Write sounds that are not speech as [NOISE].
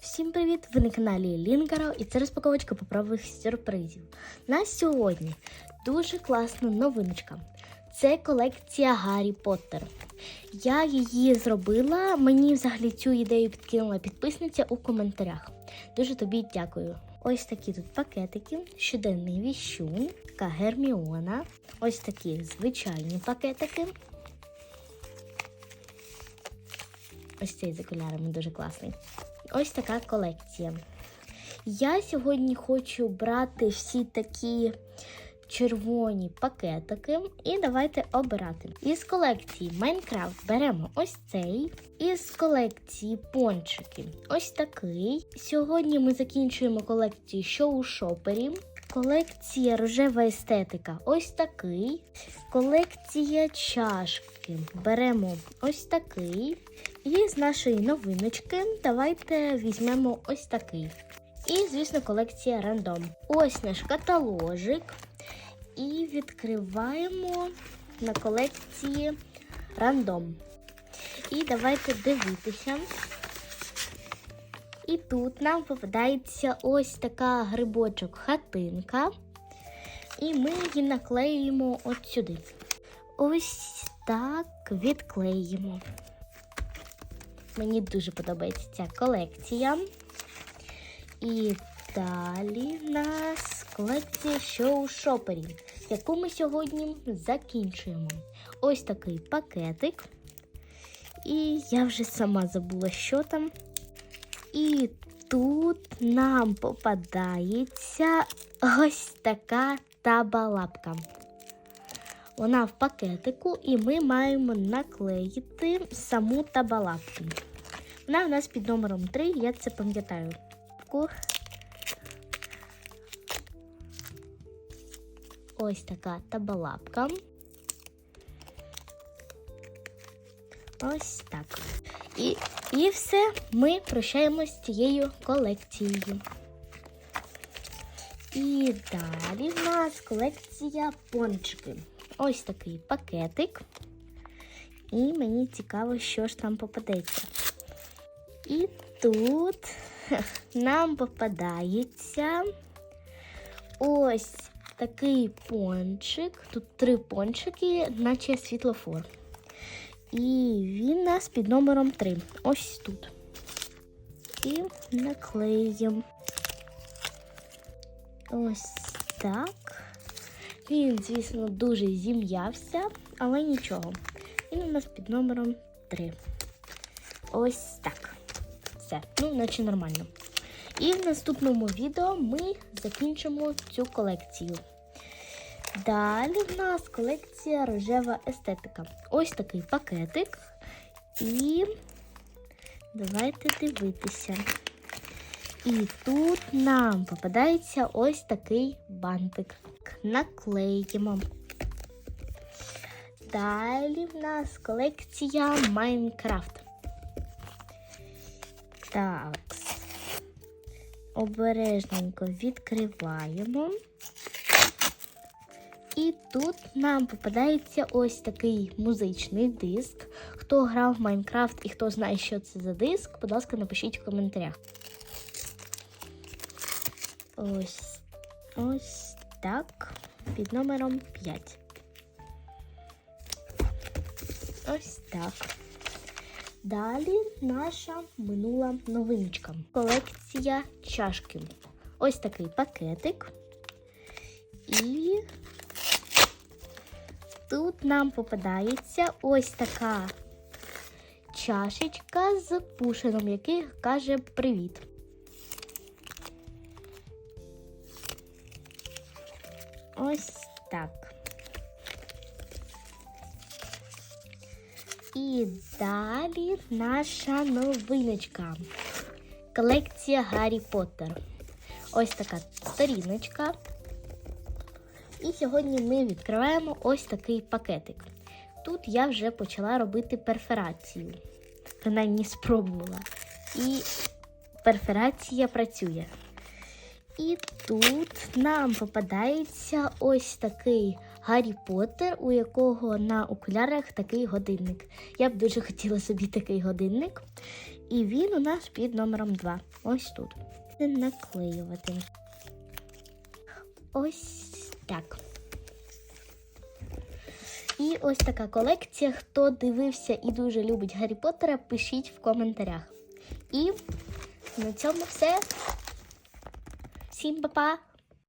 Всім привіт! Ви на каналі Лінкаро і це розпаковочка попробних сюрпризів. На сьогодні дуже класна новиночка. Це колекція Гаррі Поттер. Я її зробила. Мені взагалі цю ідею підкинула підписниця у коментарях. Дуже тобі дякую. Ось такі тут пакетики, щоденний віщун, така Герміона. Ось такі звичайні пакетики. Ось цей з окулярами дуже класний. Ось така колекція. Я сьогодні хочу брати всі такі червоні пакетики і давайте обирати. Із колекції Майнкрафт беремо ось цей. Із колекції пончики ось такий. Сьогодні ми закінчуємо колекцію шоу шопері. Колекція рожева естетика ось такий. Колекція чашки беремо ось такий. І з нашої новиночки давайте візьмемо ось такий. І, звісно, колекція рандом. Ось наш каталожик. І відкриваємо на колекції рандом. І давайте дивитися. І тут нам попадається ось така грибочок хатинка. І ми її наклеюємо от сюди. Ось так відклеїмо. Мені дуже подобається ця колекція. І далі нас колекція шоу шоперів, яку ми сьогодні закінчуємо. Ось такий пакетик. І я вже сама забула, що там. І тут нам попадається ось така табалапка. Вона в пакетику, і ми маємо наклеїти саму табалапку. Вона у нас під номером 3, я це пам'ятаю. Ось така табалапка. Ось так. І, і все, ми прощаємось з цією колекцією. І далі в нас колекція пончики. Ось такий пакетик. І мені цікаво, що ж там попадеться. І тут [LAUGHS] нам попадається ось такий пончик. Тут три пончики, наче світлофор. І він у нас під номером 3. Ось тут. І наклеїмо. Ось так. Він, звісно, дуже зім'явся, але нічого. Він у нас під номером 3. Ось так. Все, ну, наче нормально. І в наступному відео ми закінчимо цю колекцію. Далі в нас колекція рожева естетика. Ось такий пакетик. І давайте дивитися. І тут нам попадається ось такий бантик. Наклеїмо. Далі в нас колекція Майнкрафт. Так. Обережненько відкриваємо. І тут нам попадається ось такий музичний диск. Хто грав в Майнкрафт і хто знає, що це за диск, будь ласка, напишіть в коментарях. Ось ось так. Під номером 5. Ось так. Далі наша минула новиночка. Колекція чашки. Ось такий пакетик. І тут нам попадається ось така чашечка з пушином, який каже привіт. Ось так. І далі наша новиночка. Колекція Гаррі Поттер. Ось така сторіночка. І сьогодні ми відкриваємо ось такий пакетик. Тут я вже почала робити перфорацію. Принаймні спробувала. І перфорація працює. І тут нам попадається ось такий Гаррі Поттер, у якого на окулярах такий годинник. Я б дуже хотіла собі такий годинник. І він у нас під номером 2. Ось тут. Наклеювати. Ось так. І ось така колекція. Хто дивився і дуже любить Гаррі Поттера, пишіть в коментарях. І на цьому все. Всім па-па!